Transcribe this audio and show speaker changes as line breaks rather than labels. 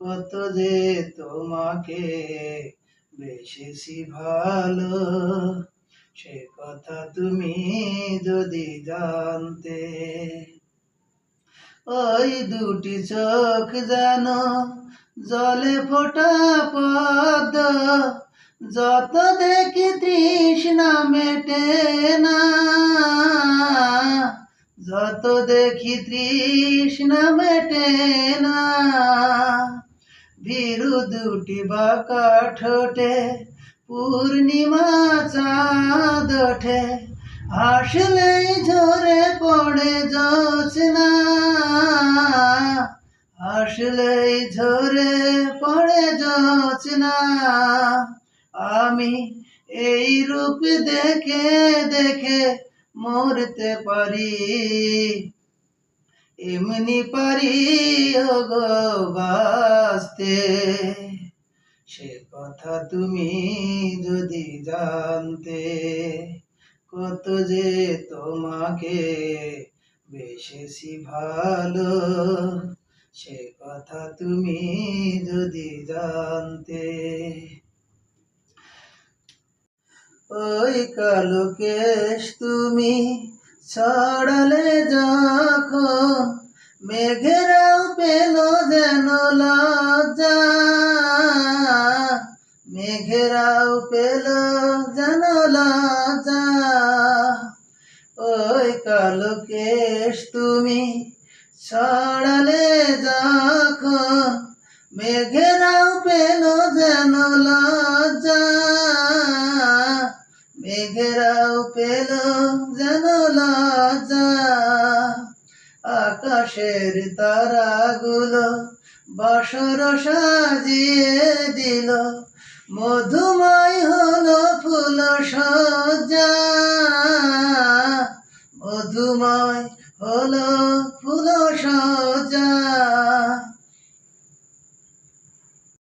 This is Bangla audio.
কত যে তোমাকে বেশেছি ভালো, সে কথা তুমি যদি জানতে। ওই দুটি চোখ যেন জলে ফোটা পদ যত দেখি তৃষ্ণা মেটে না। যত দেখি তৃষ্ণা মেটে না। ভীরু দুটি বাঁকা ঠোঁটে পূর্ণিমা চাঁদ ওঠে ঝরে পড়ে না আসলেই ঝরে পড়ে না আমি এই রূপ দেখে দেখে মরতে পারি। এমনি পারি বাঁচতে। সে কথা তুমি যদি জানতে, কত যে তোমাকে বেশেছি ভালো, সে কথা তুমি যদি জানতে। ওই কালো কেশ তুমি ছড়ালে যখন মেঘেরাও পেল যেন লজ্জা। মেঘেরাও পেল যেন লজ্জা। ওই কালকেশ তুমি ছড়ালে যখন মেঘেরাও পেল যেন লজ্জা। মেঘেরাও পেল যেন লজ্জা। আকাশের তারাগুলো বাসর সাজিয়ে দিল। মধুময় হলো ফুল সজ্জা। মধুময় হলো